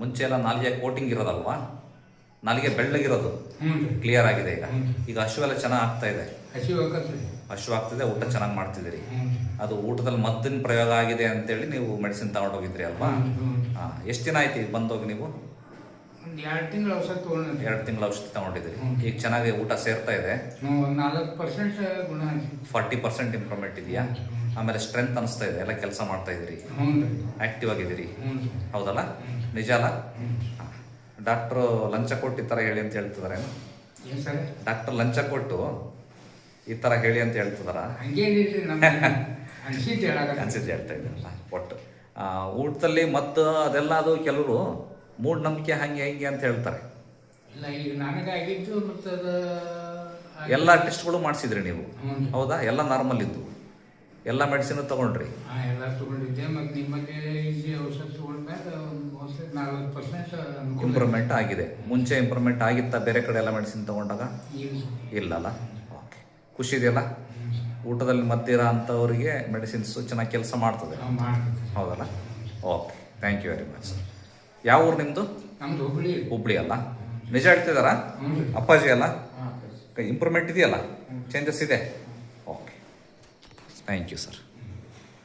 ಮುಂಚೆ ಎಲ್ಲ ನಾಲಿಗೆ ಕೋಟಿಂಗ್ ಇರೋದಲ್ವಾ? ನಾಲಿಗೆ ಬೆಳ್ಳಗಿರೋದು. ಕ್ಲಿಯರ್ ಆಗಿದೆ ಈಗ. ಈಗ ಈಗ ಎಲ್ಲ ಚೆನ್ನಾಗಿ ಆಗ್ತಾ ಇದೆ. ಹಶು ಆಗ್ತಿದೆ ಊಟ ಚೆನ್ನಾಗಿ ಮಾಡ್ತಿದ್ದೀರಿ. ಅದು ಊಟದಲ್ಲಿ ಮದ್ದಿನ ಪ್ರಯೋಗ ಆಗಿದೆ ಅಂತೇಳಿ ನೀವು ಮೆಡಿಸಿನ್ ತಗೊಂಡೋಗಿದ್ರಿ ಅಲ್ವಾ? ಹಾಂ ಎಷ್ಟು ದಿನ ಆಯ್ತು ಈಗ ಬಂದೋಗಿ ನೀವು? ಎರಡು ತಿಂಗಳು ಔಷಧ ತೊಗೊಂಡ್ರಿ ಎರಡು ತಿಂಗಳ ಔಷಧಿ ತಗೊಂಡಿದ್ದೀರಿ. ಈಗ ಚೆನ್ನಾಗಿ ಊಟ ಸೇರ್ತಾ ಇದೆ. ನಾಲ್ಕು ಪರ್ಸೆಂಟ್ ಗುಣ ಫಾರ್ಟಿ ಪರ್ಸೆಂಟ್ ಇಂಪ್ರೂವ್ಮೆಂಟ್ ಇದೆಯಾ? ಆಮೇಲೆ ಸ್ಟ್ರೆಂತ್ ಅನಿಸ್ತಾ ಇದೆ ಎಲ್ಲ ಕೆಲಸ ಮಾಡ್ತಾ ಇದ್ದೀರಿ. ಹ್ಞೂ ಆಕ್ಟಿವ್ ಆಗಿದ್ದೀರಿ. ಹೌದಲ್ಲ? ನಿಜ ಅಲ್ಲ? ಡಾಕ್ಟ್ರು ಲಂಚ ಕೊಟ್ಟು ಈ ಥರ ಹೇಳಿ ಅಂತ ಹೇಳ್ತಿದಾರೆ. ಡಾಕ್ಟರ್ ಲಂಚ ಕೊಟ್ಟು ಈ ಥರ ಹೇಳಿ ಅಂತ ಹೇಳ್ತಿದಾರ? ಅನ್ಸಿದ್ದು ಹೇಳ್ತಾ ಇದ್ದೀರಲ್ಲ ಒಟ್ಟು. ಊಟದಲ್ಲಿ ಮತ್ತು ಅದೆಲ್ಲ ಅದು ಕೆಲವರು ಮೂಢನಂಬಿಕೆ ಹಂಗೆ ಹಿಂಗೆ ಅಂತ ಹೇಳ್ತಾರೆ. ಎಲ್ಲ ಟೆಸ್ಟ್ಗಳು ಮಾಡಿಸಿದ್ರಿ ನೀವು. ಹೌದಾ? ಎಲ್ಲ ನಾರ್ಮಲ್ ಇದ್ದು. ಎಲ್ಲ ಮೆಡಿಸಿನ್ ತಗೊಂಡ್ರಿ. ಹಾಂ ಎಲ್ಲ ತಗೊಂಡಿದ್ದೆ ಮತ್ತು ನಿಮಗೆ ಇಲ್ಲಿ ಔಷಧ ತಗೊಂಡ್ಮ್ಯಾಗ ಒಂದು ಔಷಧ ನಲ್ವತ್ತು ಪರ್ಸೆಂಟ್ ಇಂಪ್ರೂವ್ಮೆಂಟ್ ಆಗಿದೆ. ಮುಂಚೆ ಇಂಪ್ರೂವ್ಮೆಂಟ್ ಆಗಿತ್ತಾ ಬೇರೆ ಕಡೆ ಎಲ್ಲ ಮೆಡಿಸಿನ್ ತಗೊಂಡಾಗ? ಇಲ್ಲಲ್ಲ? ಓಕೆ ಖುಷಿ ಇದೆಯಲ್ಲ? ಊಟದಲ್ಲಿ ಮದ್ದಿರ ಅಂಥವ್ರಿಗೆ ಮೆಡಿಸಿನ್ಸ್ ಚೆನ್ನಾಗಿ ಕೆಲಸ ಮಾಡ್ತದೆ. ಹೌದಲ್ಲ? Okay thank you very much ಯಾವ ಊರು ನಿಮ್ಮದು ನಮ್ದು ಹುಬ್ಳಿ. ಹುಬ್ಳಿ ಅಲ್ಲ? ನಿಜ ಹೇಳ್ತಿದಾರ? ಅಪ್ಪಾಜಿ ಅಲ್ಲ? ಇಂಪ್ರೂವ್ಮೆಂಟ್ ಇದೆಯಲ್ಲ? ಚೇಂಜಸ್ ಇದೆ? Thank you, sir.